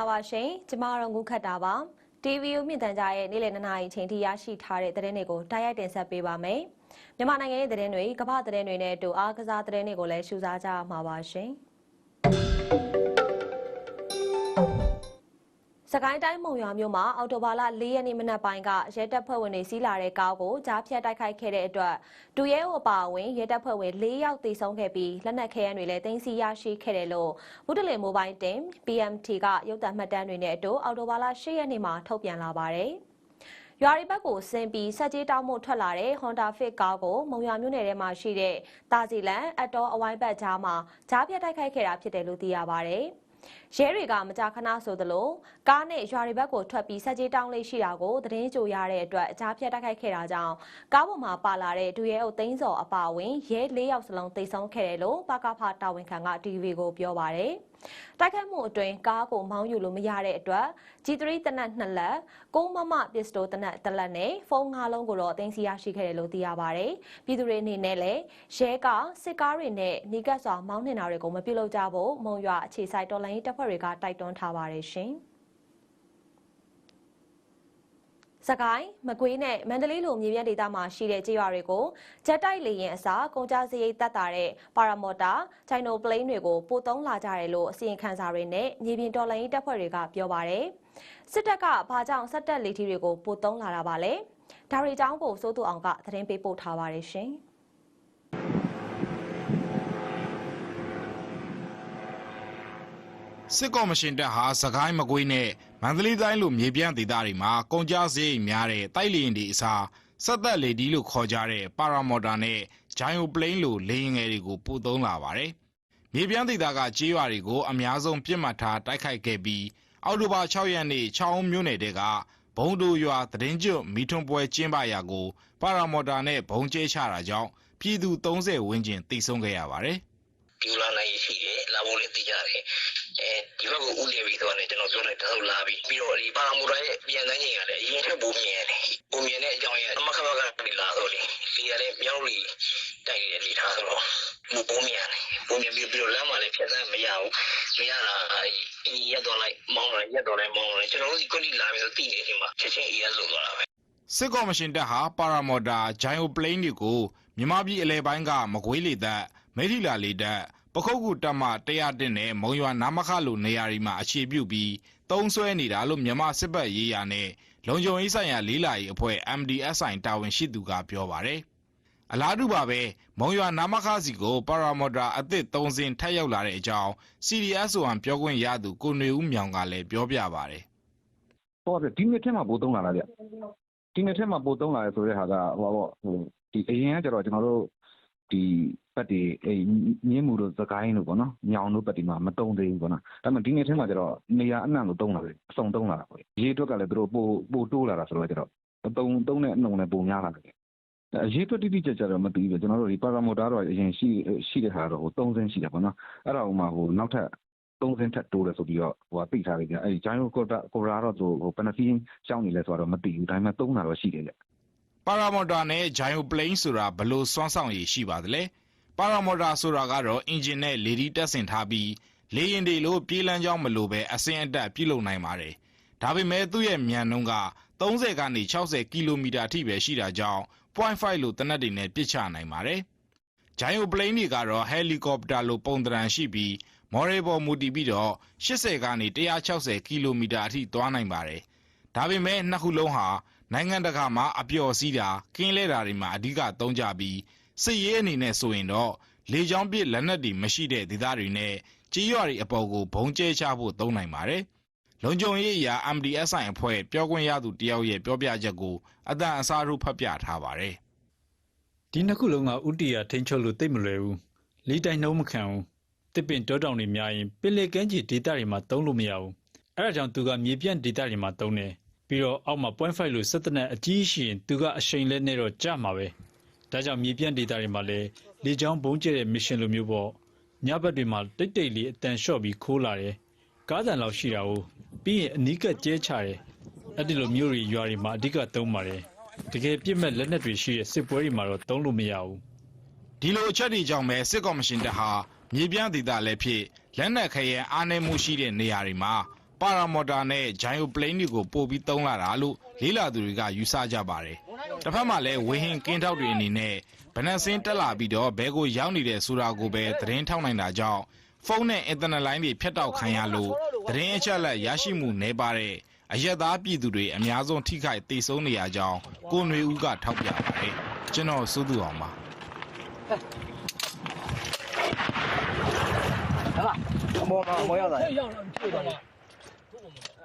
င်္ဂလာပါရှင်ကျမတို့ငုခတ်တာပါ TVU မြင့်တန်ကြားရဲ့နေ့လယ်2နာရီချိန်ထိရရှိထားတဲ့သတင်းတွေကိုတိုက်ရိုက်တင်ဆက်ပေးပါမယ်မြန်မာနိုင်ငံရဲ့သတင်းတွေကမ္ဘာသတင်းတွေနဲ့အတူအားကစားသတင်းတွေကိုလည်းရှုစားကြရမှာပါရှင် စကိုင်းတိုင်းမုံရွာမြို့မှာအော်တိုဘာလ၄ရက်နေ့မနက်ပိုင်းကရဲတပ်ဖွဲ့ဝင်တွေစီးလာတဲ့ကားကိုကြားဖြတ်တိုက်ခိုက်ခဲ့တဲ့အတွက်ဒူရဲအိုအပါအဝင်ရဲတပ်ဖွဲ့ဝင်၄ယောက်သေဆုံးခဲ့ပြီးလက်နက်ခဲယမ်းတွေလည်းတင်စီရရှိခဲ့တယ်လို့ဘုဒ္ဓလင်မိုဘိုင်းတင် PMT ကရုပ်သံမှတ်တမ်းတွေနဲ့အတူအော်တိုဘာလ၈ရက်နေ့မှာထုတ်ပြန်လာပါတယ်။ရွာရီဘက်ကိုဆင်းပြီးဆက်ကြီးတောင်းမှုထွက်လာတဲ့ Honda Fit ကားကိုမုံရွာမြို့နယ်ထဲမှာရှိတဲ့တာဂျီလန်အတော်အဝိုင်းဘက်ကြားမှာကြားဖြတ်တိုက်ခိုက်ခဲ့တာဖြစ်တယ်လို့သိရပါတယ်။ ရဲတွေကမကြာခဏဆိုသလိုကားနဲ့ရွာတွေဘက်ကိုထွက်ပြီးဆက်ကြီးတောင်းလေးရှိတာကိုသတင်းကြိုရတဲ့အတွက်အကြားဖြတ်တိုက်ခိုက်ခဲ့တာကြောင့်ကားပေါ်မှာပါလာတဲ့ဒူရဲအုပ်သိန်းစော်အပါအဝင်ရဲ၄ယောက်စလုံးတိတ်ဆုံးခဲ့တယ်လို့ပကဖတာဝန်ခံက TV ကိုပြောပါတယ်။ တိုက်ခိုက်မှုအတွင်းကားကိုမောင်းယူလို့မရတဲ့အတွက် G3 တနက်2လက်ကိုမမပစ္စတိုတနက်1လက်နဲ့ဖုန်း5လုံးကိုတော့တင်စီရရှိခဲ့တယ်လို့သိရပါတယ်။ပြည်သူတွေအနေနဲ့လည်းရဲကစစ်ကားတွေနဲ့နီးကပ်စွာမောင်းနှင်တာတွေကိုမပြုလုပ်ကြဖို့မုံရွာအခြေစိုက်တော်လိုင်းတပ်ဖွဲ့တွေကတိုက်တွန်းထားပါတယ်ရှင်။ စကိုင်းမကွေးနဲ့မန္တလေးလိုမြေပြန့်ဒေသမှာရှိတဲ့ကြေးရွာတွေကိုဂျက်တိုက်လေရင်အစားကုန်ကြစရိတ်တက်တာတဲ့ပါရာမော်တာချိုင်နိုပလိန်းတွေကိုပို့သုံးလာကြတယ်လို့အစီရင်ခံစာတွေနဲ့မြေပြင်တော်လှန်ရေးတပ်ဖွဲ့တွေကပြောပါတယ်စစ်တပ်ကဘာကြောင့်စက်တက်လေထီတွေကိုပို့သုံးလာတာပါလဲဒါရီအကြောင်းကိုစိုးသူအောင်ကသတင်းပေးပို့ထားပါတယ်ရှင်။ စစ်ကော်မရှင်တပ်ဟာစကိုင်းမကွေးနဲ့မန္တလေးတိုင်းလိုမြေပြန့်ဒေသတွေမှာကုန်ကြစရိတ်များတဲ့တိုက်လေယာဉ်တွေအစားဆက်သက်လေဒီလို့ခေါ်ကြတဲ့ပါရာမော်တာနဲ့ဂျိုင်ယိုပလိန်းလိုလေယာဉ်ငယ်တွေကိုပို့သုံးလာပါတယ်။မြေပြန့်ဒေသကကြေးရွာတွေကိုအများဆုံးပြစ်မှတ်ထားတိုက်ခိုက်ခဲ့ပြီးအောက်တိုဘာ6ရက်နေ့6အောင်မြို့နယ်တဲကဘုံတို့ရွာသတင်းကျွတ်မိထွန်းပွဲကျင်းပရာကိုပါရာမော်တာနဲ့ဘုံကျဲချတာကြောင့်ပြည်သူ30ဝန်းကျင်တိတ်ဆုံးခဲ့ရပါတယ်။ပြူလာနိုင်ရှိတယ်လာဖို့လည်းသိကြတယ် အဲဒီဘက်ကိုဥလျက်ပြီးတော့လည်းကျွန်တော်ပြောလိုက်တော့လာပြီပြီးတော့ဒီပါရာမိုတာရဲ့ပြန်ကန်းချိန်ကလည်းအရင်ထက်ပိုမြင်တယ်ပိုမြင်တဲ့အကြောင်းရအမခဘကလည်းလာတော့လေဒီကလည်းမြောက်လီတိုက်နေတဲ့အနေထားဆိုတော့မပုံမြင်တယ်ပုံမြင်ပြီးပြီးတော့လမ်းမှာလည်းဖြတ်သန်းမရဘူးမရတာဒီရက်တော့လိုက်မောင်းလိုက်ရက်တော့လိုက်မောင်းလိုက်ကျွန်တော်တို့ဒီကွတီလာပြီးတော့တည်နေချိန်မှာချက်ချင်းအေးရလို့သွားတာပဲစစ်ကော်မရှင်တပ်ဟာပါရာမော်တာဂျိုင်ယိုပလိန်းတွေကိုမြန်မာပြည်အလဲပိုင်းကမကွေးလေတပ်မိထီလာလေတပ် ပခုတ်ကူတပ်မ100နဲ့မုံရွာနာမခလိုနေရာတွေမှာအခြေပြုပြီးသုံးဆွဲနေတာလို့မြန်မာစစ်တပ်ရေးရာနဲ့လုံခြုံရေးဆိုင်ရာလေးလာရေးအဖွဲ့ MDSI တာဝန်ရှိသူကပြောပါတယ်အလားတူပါပဲမုံရွာနာမခစီကိုပါရာမော်တာအသစ်၃စင်းထပ်ရောက်လာတဲ့အကြောင်း CDSON ပြောခွင့်ရသူကိုနေဦးမြောင်ကလည်းပြောပြပါတယ်ဟုတ်ပါဗျဒီနှစ်ထဲမှာပို့သုံးလာတာဗျဒီနှစ်ထဲမှာပို့သုံးလာတယ်ဆိုတဲ့ဟာကဟိုပါပေါ့ဟိုဒီအရင်ကကျတော့ကျွန်တော်တို့ဒီ ပတ်တွေအဲမြင်းမှုတို့သကိုင်းတို့ပေါ့နော်ညောင်တို့ပတ်တွေမှာမတုံသေးဘူးပေါ့နော်ဒါပေမဲ့ဒီနှစ်ထဲမှာကျတော့နေရာအနှံ့လို့သုံးလာတယ်အစုံသုံးလာတာပေါ့ရေးအတွက်ကလည်းသူတို့ပို့ပို့တိုးလာတာဆိုတော့ကျတော့တုံတုံးတဲ့အနှုံလည်းပိုများလာတယ်အရေးအတွက်တိတိကျကျတော့မသိဘူးကျွန်တော်တို့ဒီပါရာမိုတာတော့အရင်ရှိရှိတဲ့ဟာတော့ဟို3စင်းရှိတယ်ပေါ့နော်အဲ့ဒါဟိုမှာဟိုနောက်ထပ်3စင်းထပ်တိုးတယ်ဆိုပြီးတော့ဟိုကသိထားတယ်ကြအဲ့ဒီဂျိုင်းကိုတာကိုရာတော့သူဟိုပနဖီးရှောင်းနေလဲဆိုတော့မသိဘူးဒါပေမဲ့3တာတော့ရှိတယ်ကြပါရာမော်တာနဲ့ဂျိုင်ယိုပလိန်းဆိုတာဘလို့စွမ်းဆောင်ရည်ရှိပါသလဲ ပါရာမော်တာဆိုတာကတော့အင်ဂျင်နဲ့လေဒီတက်ဆင်ထားပြီးလေရင်တွေလိုပြေးလန်းကြောင်းမလိုပဲအစင်အတက်ပြုလုပ်နိုင်ပါတယ်ဒါပေမဲ့သူ့ရဲ့မြန်နှုန်းက30ကနေ60ကီလိုမီတာအထိပဲရှိတာကြောင့်0.5လို့တနက်တွေနဲ့ပြစ်ချနိုင်ပါတယ်ဂျိုင်ယိုပလိန်းတွေကတော့ဟယ်လီကော်ပတာလိုပုံတရံရှိပြီးမော်ရေပေါ်မူတည်ပြီးတော့80ကနေ160ကီလိုမီတာအထိသွားနိုင်ပါတယ်ဒါပေမဲ့နှစ်ခုလုံးဟာနိုင်ငံတကာမှာအပျော်စီးတာကင်းလဲတာတွေမှာအဓိကသုံးကြပြီး စစ်ရေးအနေနဲ့ဆိုရင်တော့လေကြောင်းပစ်လက်နက်တွေမရှိတဲ့ဒေသတွေနဲ့ကြေးရွာတွေအပေါ်ကိုဘုံကျဲချဖို့သုံးနိုင်ပါတယ်။လုံခြုံရေးအရာ MDSI အဖွဲ့ပြောခွင့်ရသူတယောက်ရဲ့ပြောပြချက်ကိုအတန်အစားထိုးဖတ်ပြထားပါတယ်ဒီနှစ်ခုလုံးကဥတီယာထိန်ချုပ်လို့တိတ်မလွယ်ဘူးလီတိုင်နှုံးမခံဘူးတစ်ပင်တောတောင်တွေများရင်ပင်လေကမ်းခြေဒေသတွေမှာတုံးလို့မရဘူးအဲ့ဒါကြောင့်သူကမြေပြန့်ဒေသတွေမှာတုံးတယ်ပြီးတော့အောက်မှာ .5 လို့စက်တနက်အကြီးရှိရင်သူကအရှိန်လဲနဲ့တော့ကြမှာပဲ ဒါကြောင့်မြေပြန့်ဒေသတွေမှာလည်းလေချောင်းဘုံကျဲတဲ့မစ်ရှင်လိုမျိုးပေါ့ညဘက်တွေမှာတိတ်တိတ်လေးအတန်လျှော့ပြီးခိုးလာတယ်ကားတန်လောက်ရှိတာ ਉਹ ပြီးရင်အနီးကပ်ကျဲချတယ်အဲ့ဒီလိုမျိုးတွေရွာတွေမှာအဓိကတုံးပါတယ်တကယ်ပြစ်မဲ့လက်နက်တွေရှိတဲ့စစ်ပွဲတွေမှာတော့တုံးလို့မရဘူး။ဒီလိုအချက်တွေကြောင့်ပဲစစ်ကော်မရှင်တပ်ဟာမြေပြန့်ဒေသလည်းဖြစ်လက်နက်ခဲယံအားနည်းမှုရှိတဲ့နေရာတွေမှာ ပါရာမော်တာနဲ့ဂျိုင်ယိုပလိန်တွေကိုပို့ပြီးသုံးလာတာလို့လေးလာသူတွေကယူဆကြပါတယ်။တစ်ဖက်မှာလည်းဝေဟင်ကင်းထောက်တွေအနေနဲ့ဗနက်စင်းတက်လာပြီးတော့ဘဲကိုရောက်နေတဲ့ဆိုတာကိုပဲသတင်းထောက်နိုင်တာကြောင့်ဖုန်းနဲ့အင်တာနက်လိုင်းတွေဖြတ်တောက်ခံရလို့သတင်းအချက်အလက်ရရှိမှုနှဲပါတဲ့အရက်သားပြည်သူတွေအများဆုံးထိခိုက်ဒေဆုံးနေရကြောင်းကိုຫນွေဦးကထောက်ပြပါတယ်။ကျွန်တော်စိုးသူအောင်ပါ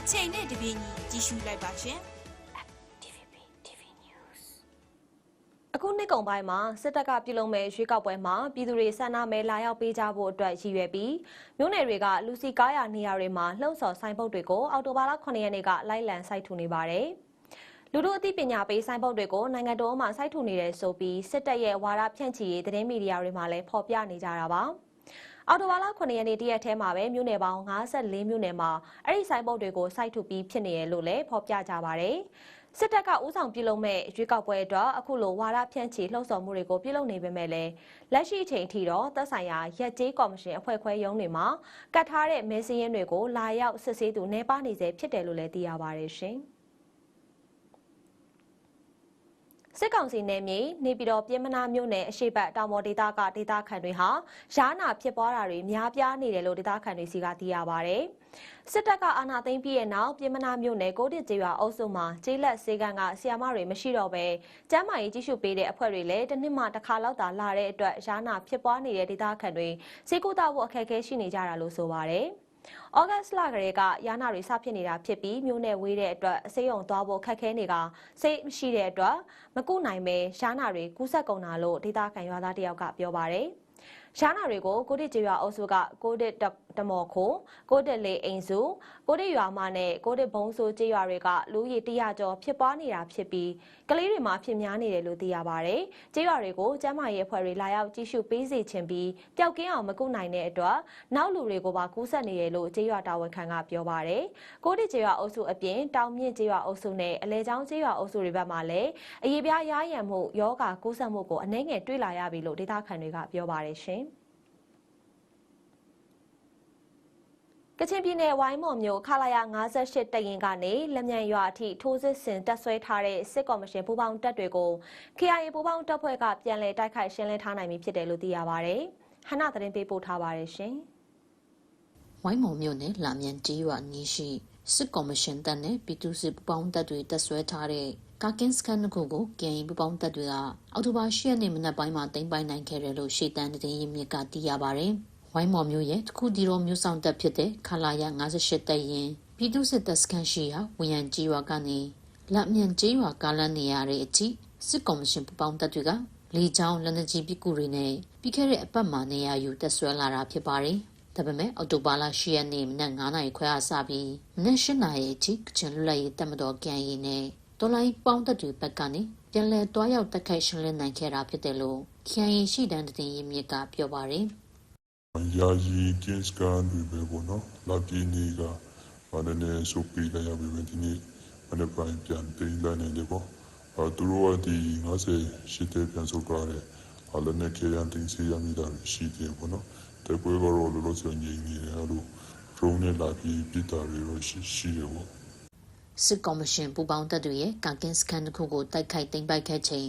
အချိန်နဲ့တပြေးညီကြည့်ရှုလိုက်ပါရှင်။အခုနှစ်ကုန်ပိုင်းမှာစစ်တပ်ကပြုလုပ်မဲ့ရွေးကောက်ပွဲမှာပြည်သူတွေဆန္ဒမဲလာရောက်ပေးကြဖို့အတွက်ရည်ရွယ်ပြီးမြို့နယ်တွေကလူစီကားရနေရာတွေမှာလှုံ့ဆော်ဆိုင်ပုတ်တွေကိုအော်တိုဘာလ9ရက်နေ့ကလိုက်လံစိုက်ထူနေပါတယ်။လူတို့အသိပညာပေးဆိုင်ပုတ်တွေကိုနိုင်ငံတော်မှစိုက်ထူနေတယ်ဆိုပြီးစစ်တပ်ရဲ့ဝါဒဖြန့်ချီရေးသတင်းမီဒီယာတွေမှာလည်းဖော်ပြနေကြတာပါ။ အော်တိုဘာလ9ရက်နေ့တရက်ထဲမှာပဲမြို့နယ်ပေါင်း54မြို့နယ်မှာအဲ့ဒီဆိုင်ပုတ်တွေကိုစိုက်ထူပြီးဖြစ်နေရလို့လည်းဖော်ပြကြပါတယ်။စစ်တပ်ကဥဆောင်ပြုလုပ်မဲ့ရွေးကောက်ပွဲအတွက်အခုလိုဝါဒဖြန့်ချီလှုံ့ဆော်မှုတွေကိုပြုလုပ်နေပေမဲ့လည်းလက်ရှိအချိန်ထိတော့သက်ဆိုင်ရာရက်ကျေးကော်မရှင်အဖွဲ့ခွဲရုံးတွေမှာကတ်ထားတဲ့မဲစင်းရင်တွေကိုလာရောက်စစ်ဆေးသူနေပါနေစေဖြစ်တယ်လို့လည်းသိရပါတယ်ရှင်။ စစ်ကောင်စီနယ်မြေနေပြည်တော်ပြည်မနာမြို့နယ်အရှိတ်တောင်ပေါ်ဒေသကဒေသခံတွေဟာရာနာဖြစ်ပွားတာတွေများပြားနေတယ်လို့ဒေသခံတွေစီကသိရပါဗျ။စစ်တပ်ကအာဏာသိမ်းပြီးရဲ့နောက်ပြည်မနာမြို့နယ်ကိုတစ်ကျေးရွာအုပ်စုမှာကျေးလက်စေကန်ကဆီယာမတွေမရှိတော့ဘဲကျမ်းမာရေးကြီးစုပေးတဲ့အဖွဲ့တွေလည်းတစ်နှစ်မှတစ်ခါလောက်သာလာတဲ့အတွက်ရာနာဖြစ်ပွားနေတဲ့ဒေသခံတွေစေကူတာဖို့အခက်အခဲရှိနေကြတာလို့ဆိုပါတယ်။။ ဩဂတ်စ်လကလေးကရာနာတွေစဖြစ်နေတာဖြစ်ပြီးမြို့နယ်ဝေးတဲ့အတွက်အစိမ်းရုံသွားဖို့ခက်ခဲနေကစိတ်မရှိတဲ့အတွက်မကုနိုင်ပဲရာနာတွေကူးဆက်ကုန်တာလို့ဒေတာခံရွာသားတယောက်ကပြောပါတယ်။ရှားနာတွေကိုကိုတစ်ကျေးရွာအုပ်စုကကိုတစ် တမော်ခိုကိုတစ်လေအိမ်စုကိုတစ်ရွာမနဲ့ကိုတစ်ဘုံဆိုကျေးရွာတွေကလူရည်တရကျော်ဖြစ်ပွားနေတာဖြစ်ပြီးကလေးတွေမှာဖြစ်များနေတယ်လို့သိရပါဗျ။ကျေးရွာတွေကိုကျမ်းမာရေးအဖွဲ့တွေလာရောက်ကြည့်ရှုပေးစီခြင်းပြီးပျောက်ကင်းအောင်မကုနိုင်တဲ့အတွက်နောက်လူတွေကိုပါကူးဆက်နေတယ်လို့ကျေးရွာတာဝန်ခံကပြောပါဗျ။ကိုတစ်ကျေးရွာအုပ်စုအပြင်တောင်မြင့်ကျေးရွာအုပ်စုနဲ့အလဲချောင်းကျေးရွာအုပ်စုတွေဘက်မှာလည်းအရေးပြားရားရံမှုယောဂကူးဆက်မှုကိုအနှဲငယ်တွေ့လာရပြီလို့ဒေသခံတွေကပြောပါတယ်ရှင်။ ကချင်ပြည်နယ်ဝိုင်းမော်မြို့ခလာရ58တရင်ကနေလက်မြန်ရွာအထိထိုးစစ်ဆင်တပ်ဆွဲထားတဲ့စစ်ကော်မရှင်ပူးပေါင်းတပ်တွေကို KIA ပူးပေါင်းတပ်ဖွဲ့ကပြန်လည်တိုက်ခိုက်ရှင်းလင်းထားနိုင်ပြီဖြစ်တယ်လို့သိရပါဗျ။ဟနသတင်းပေးပို့ထားပါတယ်ရှင်။ဝိုင်းမော်မြို့နယ်လာမြန်ကြီးရွာနီးရှိစစ်ကော်မရှင်တပ်နဲ့ပြည်သူ့စစ်ပူးပေါင်းတပ်တွေတပ်ဆွဲထားတဲ့ကာကင်းစကန်ကိုကို KIA ပူးပေါင်းတပ်တွေကအောက်တိုဘာ10ရက်နေ့မနက်ပိုင်းမှာတင်ပိုင်နိုင်ခဲ့တယ်လို့ရှေ့တန်းသတင်းရင်းမြစ်ကသိရပါဗျ။ ဝိုင်းမော်မျိုးရဲ့တခုတီတော်မျိုးဆောင်တပ်ဖြစ်တဲ့ခလာရ58တပ်ရင်ပြည်သူစစ်တပ်စခန်းရှိရာဝရန်ကြီးရွာကနေလက်မြန်ကြီးရွာကားလန်းနေရတဲ့အထိစစ်ကော်မရှင်ပူပေါင်းတပ်တွေကလေကြောင်းလက်နက်ကြီးပစ်ကူတွေနဲ့ပြီးခဲ့တဲ့အပတ်မှာနေရာယူတပ်ဆွဲလာတာဖြစ်ပါတယ်။ဒါပေမဲ့အော်တိုဘာလ10ရက်နေ့မနက်9:00နာရီခွဲအစပြီးမနက်10:00နာရီအထိကချင်လွတ်လပ်ရေးတပ်မတော်ကန်ရီနဲ့တော်လိုင်းပေါင်းတပ်တွေဘက်ကနေပြန်လည်တွားရောက်တက်ခိုက်ရှင်းလင်းနိုင်ခဲ့တာဖြစ်တယ်လို့ KIA ရှိတန်းတည်ရင်းမြစ်ကပြောပါတယ်။ ယာယီကင်းစကန်တွေပဲပေါ့နော်လာပြင်းနေကဘာနဲ့လဲဆိုပြီးလိုက်ရပြီပဲဒီနေ့မနေ့ပိုင်းပြန်တင်လာနေတယ်ပေါ့အဲသူတို့ကဒီ90ရှိတဲ့ပြန်ဆိုကြတယ်အလနဲ့ခေရန်တင်စီရမိတာရှိတယ်ပေါ့နော်တပွဲကတော့လောလောဆယ်ငြိမ်နေတယ်အဲ့လို drone နဲ့လာပြီးပြည်တာတွေတော့ရှိရှိတယ်ပေါ့စစ်ကော်မရှင်ပူပေါင်းတပ်တွေရဲ့ကာကင်းစကန်တစ်ခုကိုတိုက်ခိုက်သိမ်းပိုက်ခဲ့ချိန်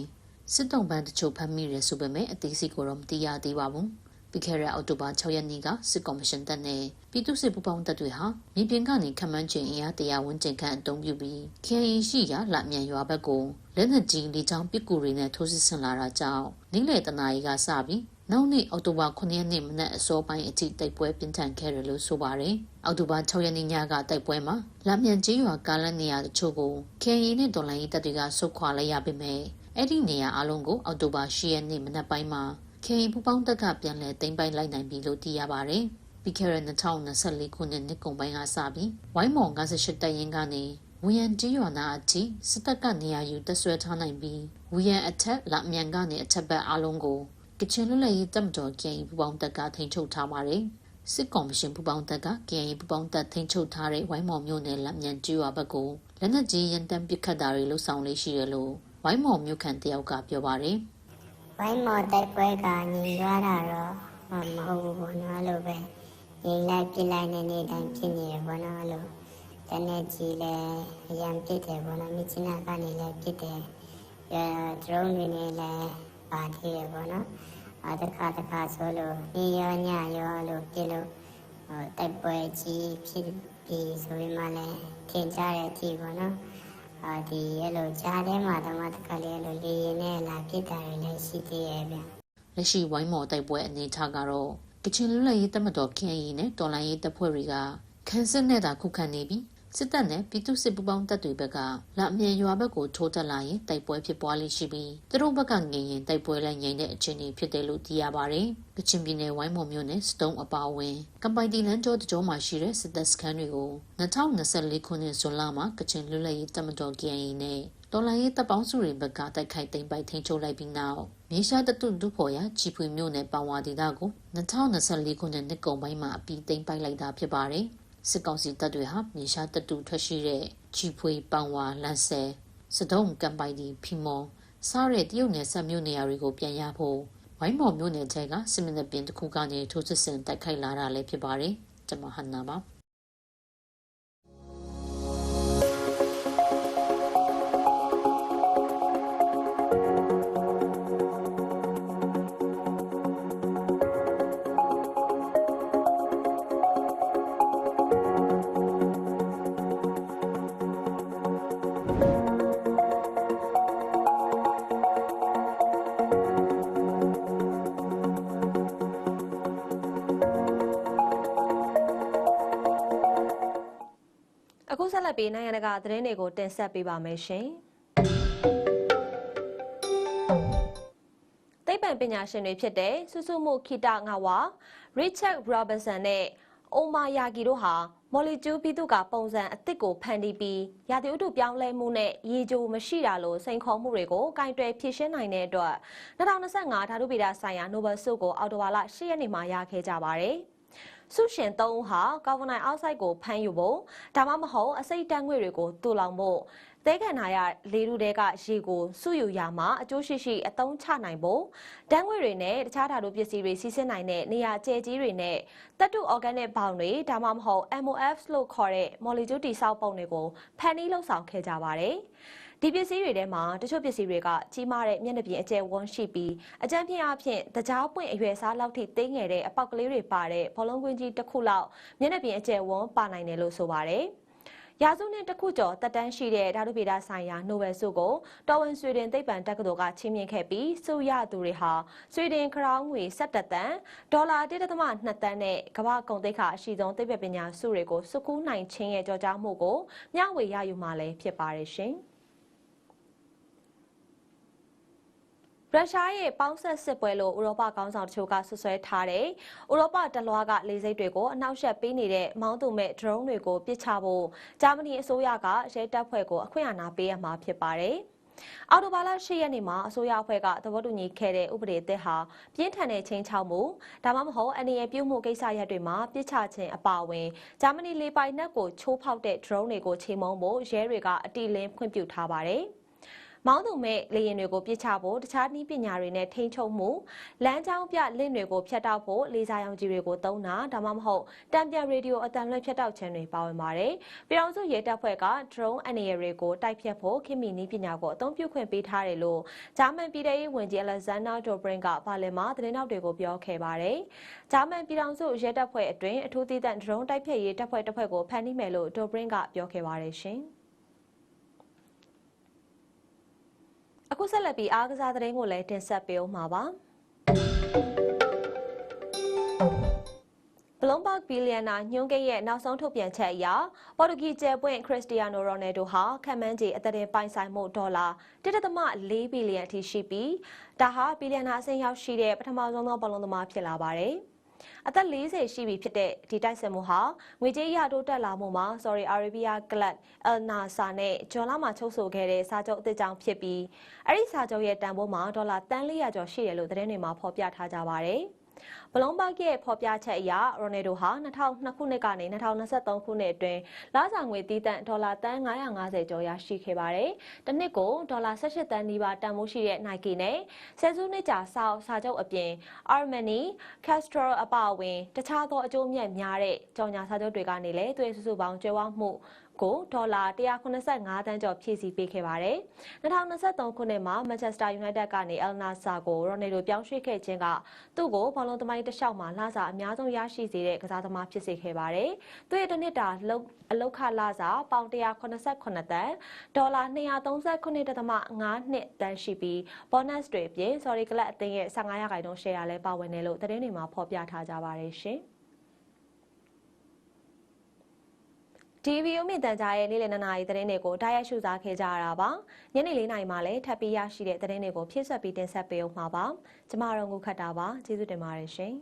စစ်တုံးပန်းတချို့ဖမ်းမိရဆိုပေမဲ့အသေးစိတ်ကိုတော့မသိရသေးပါဘူး။ ပြီးခဲ့တဲ့အောက်တိုဘာ6ရက်နေ့ကစစ်ကော်မရှင်တပ်နဲ့ပြည်သူ့စစ်ပူပေါင်းတပ်တွေဟာမြေပြင်ကနေခမန်းကျင်အင်အားတရာဝန်းကျင်ခန့်အုံပြုပြီး KAA ရှိရာလမြန်ရွာဘက်ကိုလက်နက်ကြီးလေကြောင်းပစ်ကူတွေနဲ့ထိုးစစ်ဆင်လာတာကြောင့်နေ့လယ်တနာရီကစပြီးနောက်နေ့အောက်တိုဘာ9ရက်နေ့မနက်အစောပိုင်းအထိတိုက်ပွဲပြင်းထန်ခဲ့တယ်လို့ဆိုပါတယ်။အောက်တိုဘာ6ရက်နေ့ညကတိုက်ပွဲမှာလမ်းမြန်ကြီးရွာကားလမ်းနေရာတချို့ကို KAA နဲ့ဒေါ်လာရေးတပ်တွေကဆုတ်ခွာလိုက်ရပေမဲ့အဲ့ဒီနေရာအလုံးကိုအောက်တိုဘာ10ရက်နေ့မနက်ပိုင်းမှာ KAA ပူပေါင်းတပ်ကပြန်လည်သိမ်းပိုက်လိုက်နိုင်ပြီလို့သိရပါတယ်။ပြီးခဲ့တဲ့2024ခုနှစ်နှစ်ကုန်ပိုင်းကစပြီးဝိုင်းမော်58တပ်ရင်းကနေဝဝီယန်ကျေးရွာနာအထိစစ်တပ်ကနေရာယူတပ်ဆွဲထားနိုင်ပြီးဝီယန်အထက်လအမြန်ကနေအထက်ဘက်အလုံးကိုကချင်လွတ်လပ်ရေးတပ်မတော် KNY ပူပေါင်းတပ်ကထိန်းချုပ်ထားပါတယ်။စစ်ကော်မရှင်ပူပေါင်းတပ်က KNY ပူပေါင်းတပ်ထိန်းချုပ်ထားတဲ့ဝိုင်းမော်မြို့နယ်လက်မြန်ကျေးရွာဘက်ကိုလက်နက်ကြီးရန်တမ်းပစ်ခတ်တာတွေလှုပ်ဆောင်လေးရှိတယ်လို့ဝိုင်းမော်မြို့ခံတယောက်ကပြောပါတယ်။ ဝိုင်းမော်တိုက်ပွဲကညီသွားတာတော့မဟုတ်ဘူးပေါ့နော်အဲ့လိုပဲညီလိုက်ပြစ်လိုက်နေနေတိုင်းဖြစ်နေတယ်ပေါ့နော်အဲ့လိုတနေ့ကြီးလဲအရန်ပြစ်တယ်ပေါ့နော်မြစ်ချနာကနေလဲပြစ်တယ်အဲဒရုန်းတွေနဲ့လဲပါသေးတယ်ပေါ့နော်အဲတခါတခါဆိုလို့ညရောညရောအဲ့လိုပြစ်လို့ဟိုတိုက်ပွဲကြီးဖြစ်ပြီးဆိုပြီးမှလဲထင်ကြတဲ့အထိပေါ့နော် အာဒီအဲ့လိုကြားထဲမှာတော့မတခါလေးအဲ့လိုလေရင်နဲ့လာပြစ်တာတွေလည်းရှိသေးရဲ့ဗျလက်ရှိဝိုင်းမော်တိုက်ပွဲအနေအထားကတော့ကချင်လူလက်ရေးတပ်မတော် KNY နဲ့တော်လိုင်းရေးတပ်ဖွဲ့တွေကခန်းစစ်နဲ့သာခုခံနေပြီး စစ်တပ်နဲ့ပြည်သူစစ်ပူးပေါင်းတပ်တွေဘက်ကလအမြန်ရွာဘက်ကိုထိုးတက်လာရင်တိုက်ပွဲဖြစ်ပွားလိမ့်ရှိပြီးသူတို့ဘက်ကငြိမ်ရင်တိုက်ပွဲလည်းငြိမ်တဲ့အခြေအနေဖြစ်တယ်လို့သိရပါတယ်။ကချင်ပြည်နယ်ဝိုင်းမော်မြို့နယ်စတုံးအပါအဝင်ကမ်ပိုင်တီလန်ကျောတကြောမှာရှိတဲ့စစ်တပ်စခန်းတွေကို2024ခုနှစ်ဇွန်လမှာကချင်လူလက်ရေးတပ်မတော် KNY နဲ့တော်လိုင်းရေးတပ်ပေါင်းစုတွေဘက်ကတိုက်ခိုက်သိမ်းပိုက်ထိန်းချုပ်လိုက်ပြီးနောက်မြေရှားတတုဒုဖော်ရချီဖွေမြို့နယ်ပန်ဝါဒေသကို2024ခုနှစ်နှစ်ကုန်ပိုင်းမှာအပြီးသိမ်းပိုက်လိုက်တာဖြစ်ပါတယ်။ စစ်ကောင်စီတပ်တွေဟာမြေရှားတတုထွက်ရှိတဲ့ချီဖွေပန်ဝါလန်ဆယ်စဒုံကမ်ပိုင်ဒီဖီမော်စားတဲ့တရုတ်နယ်ဆက်မြို့နေရာတွေကိုပြန်ရဖို့ဝိုင်းမော်မြို့နယ်ထဲကစစ်မင်းတပ်ပင်တစ်ခုကနေထိုးစစ်ဆင်တိုက်ခိုက်လာတာလည်းဖြစ်ပါတယ်။ကျွန်မဟန်နာပါ။ လက်ပြီးနိုင်ငံတကာသတင်းတွေကိုတင်ဆက်ပေးပါမယ်ရှင်။သိပ္ပံပညာရှင်တွေဖြစ်တဲ့စုစုမှုခိတငါဝါ Richard Robinson နဲ့အိုမာယာဂီတို့ဟာမော်လီကျူးပြီးသူကပုံစံအသစ်ကိုဖန်တီးပြီးရာသီဥတုပြောင်းလဲမှုနဲ့ရေကြိုမရှိတာလိုစိန်ခေါ်မှုတွေကိုကင်တွယ်ဖြေရှင်းနိုင်တဲ့အတွက်2025ဓာတုဗေဒဆိုင်ရာနိုဘယ်ဆုကိုအော်တိုဝါလ10ရက်နေ့မှာရခဲ့ကြပါတယ်။ ဆုရှင်၃ဦးဟာကာဗွန်ဒိုင်အောက်ဆိုက်ကိုဖမ်းယူဖို့ဒါမှမဟုတ်အစိတ်တန်းငွေ့တွေကိုတူလောင်ဖို့သဲခံနာရလေထုတဲကရေကိုစုယူရမှာအကျိုးရှိရှိအသုံးချနိုင်ဖို့တန်းငွေ့တွေနဲ့တခြားဓာတုပစ္စည်းတွေစီးဆင်းနိုင်တဲ့နေရာကျဲကြီးတွေနဲ့တတ္တု organic ဘောင်တွေဒါမှမဟုတ် MOF လို့ခေါ်တဲ့ molecule တိဆောက်ပုံတွေကိုဖန်တီးလှုပ်ဆောင်ခဲ့ကြပါတယ်။ ဒီပစ္စည်းတွေထဲမှာတချို့ပစ္စည်းတွေကကြီးမားတဲ့မျက်နှာပြင်အကျယ်ဝန်းရှိပြီးအကြမ်းဖျင်းအဖြစ်တကြားပွင့်အရွယ်စားလောက်ထိသိငယ်တဲ့အပေါက်ကလေးတွေပါတဲ့ဘောလုံးကွင်းကြီးတစ်ခုလောက်မျက်နှာပြင်အကျယ်ဝန်းပါနိုင်တယ်လို့ဆိုပါတယ်။ရာစုနှစ်တစ်ခုကျော်တက်တန်းရှိတဲ့ဓာတုဗေဒဆိုင်ရာနိုဘယ်ဆုကိုတော်ဝင်ဆွေဒင်သိပ္ပံတက္ကသိုလ်ကချီးမြှင့်ခဲ့ပြီးဆုရသူတွေဟာဆွေဒင်ခရောင်းငွေ17တန်ဒေါ်လာ1.2တန်းနဲ့ကမ္ဘာကုန်သိက္ခာအရှိဆုံးသိပ္ပံပညာဆုတွေကိုစုကူးနိုင်ခြင်းရဲ့ကြော်ကြားမှုကိုမျှဝေရယူမှာလည်းဖြစ်ပါတယ်ရှင်။ ရုရှားရဲ့ပေါင်းဆက်စစ်ပွဲလို့ဥရောပခေါင်းဆောင်တချို့ကဆွဆွဲထားတဲ့ဥရောပတလွှားကလေဆိပ်တွေကိုအနောက်ရှက်ပေးနေတဲ့မောင်းသူမဲ့ drone တွေကိုပစ်ချဖို့ဂျာမနီအစိုးရကရဲတပ်ဖွဲ့ကိုအခွင့်အာဏာပေးရမှာဖြစ်ပါတယ်။အော်တိုဘာလ10ရက်နေ့မှာအစိုးရအဖွဲ့ကသဘောတူညီခဲ့တဲ့ဥပဒေသစ်ဟာပြင်းထန်တဲ့ချင်းချောက်မှုဒါမှမဟုတ်အနေရပြုမှုကိစ္စရပ်တွေမှာပြစ်ချခြင်းအပါအဝင်ဂျာမနီလေပိုင်နက်ကိုချိုးဖောက်တဲ့ drone တွေကိုချိန်မုံဖို့ရဲတွေကအတိလင်းခွင့်ပြုထားပါတယ်။ မောင်းသူမဲ့လေရင်တွေကိုပြစ်ချဖို့တခြားနည်းပညာတွေနဲ့ထိန်းချုပ်မှုလမ်းကြောင်းပြလင့်တွေကိုဖျက်တောက်ဖို့လေစာရောင်ကြီးတွေကိုသုံးတာဒါမှမဟုတ်တံပြန်ရေဒီယိုအတန်လွှင့်ဖျက်တောက်ခြင်းတွေပါဝင်ပါတယ်။ပြည်အောင်စုရဲတပ်ဖွဲ့က drone အနေရတွေကိုတိုက်ဖြတ်ဖို့ခင်မီနည်းပညာကိုအသုံးပြုခွင့်ပေးထားတယ်လို့ဂျာမန်ပြည်ထောင်ရေးဝန်ကြီး Alexander Dobrindt ကပါလင်မှာသတင်းထောက်တွေကိုပြောခဲ့ပါတယ်။ဂျာမန်ပြည်ထောင်စုရဲတပ်ဖွဲ့အတွင်းအထူးသီးသန့် drone တိုက်ဖြတ်ရေးတပ်ဖွဲ့တစ်ဖွဲ့ကိုဖန်တီးမယ်လို့ Dobrindt ကပြောခဲ့ပါတယ်ရှင်။ အခုဆက်လက်ပြီးအားကစားသတင်းကိုလည်းတင်ဆက်ပေးအောင်မှာပါဘလုံဘတ်ဘီလီယံနာညွန်းကိတ်ရဲ့နောက်ဆုံးထုတ်ပြန်ချက်အရပေါ်တူဂီကျယ်ပွင့်ခရစ္စတီယာနိုရိုနယ်ဒိုဟာခံမှန်းခြေအသက်တင်ပိုင်ဆိုင်မှုဒေါ်လာ1.4ဘီလီယံအထိရှိပြီးဒါဟာဘီလီယံနာအဆင့်ရောက်ရှိတဲ့ပထမဆုံးသောဘောလုံးသမားဖြစ်လာပါတယ်။ အသက်40ရှိပြီဖြစ်တဲ့ဒီတိုက်စစ်မှုဟာငွေကြေးရတိုးတက်လာမှုမှာ Saudi Arabia Club Al Nassr နဲ့ဂျွန်လာမှာချုပ်ဆိုခဲ့တဲ့စာချုပ်အသစ်ကြောင့်ဖြစ်ပြီးအဲ့ဒီစာချုပ်ရဲ့တန်ဖိုးမှာဒေါ်လာတန်400ကျော်ရှိတယ်လို့သတင်းတွေမှာဖော်ပြထားကြပါတယ်။ ဘလုံးဘတ်ရဲ့ဖော်ပြချက်အရရိုနယ်ဒိုဟာ2002ခုနှစ်ကနေ2023ခုနှစ်အတွင်းလစာငွေတည်တံ့ဒေါ်လာတန်950ကျော်ရရှိခဲ့ပါတယ်။တစ်နှစ်ကိုဒေါ်လာ18တန်နီးပါးတန်ဖိုးရှိတဲ့ Nike နဲ့ဆယ်စုနှစ်ကြာစာစာချုပ်အပြင် Armani, Castro အပါအဝင် တခြားသောအကျိုးမြတ်များတဲ့ကြော်ညာစာချုပ်တွေကနေလည်းသွေးစုစုပေါင်းကျွဲဝမှု ကိုဒေါ်လာ185တန်းကျော်ဖြည့်ဆည်းပေးခဲ့ပါတယ်။2023ခုနှစ်မှာ Manchester United ကနေ El Nassr ကို Ronaldo ပြောင်းရွှေ့ခဲ့ခြင်းကသူ့ကိုဘောလုံးသမိုင်းတစ်လျှောက်မှာလစာအများဆုံးရရှိစေတဲ့ကစားသမားဖြစ်စေခဲ့ပါတယ်။သူ့ရဲ့တစ်နှစ်တာအလုခလစာပေါင်189တန်းဒေါ်လာ239.5နှစ်တန်းရှိပြီး bonus တွေအပြင် Sorry Club အသင်းရဲ့15ရာခိုင်နှုန်း share လည်းပါဝင်တယ်လို့သတင်းတွေမှာဖော်ပြထားကြပါတယ်ရှင်။ TV အမြင့်တန်ကြားရဲ့နေ့လည်2နာရီသတင်းတွေကိုတိုက်ရိုက်ရှုစားခဲ့ကြရတာပါညနေ4နာရီမှာလည်းထပ်ပြီးရရှိတဲ့သတင်းတွေကိုဖြည့်ဆွက်ပြီးတင်ဆက်ပေးအောင်မှာပါကျမတို့ငုခတ်တာပါကျေးဇူးတင်ပါတယ်ရှင်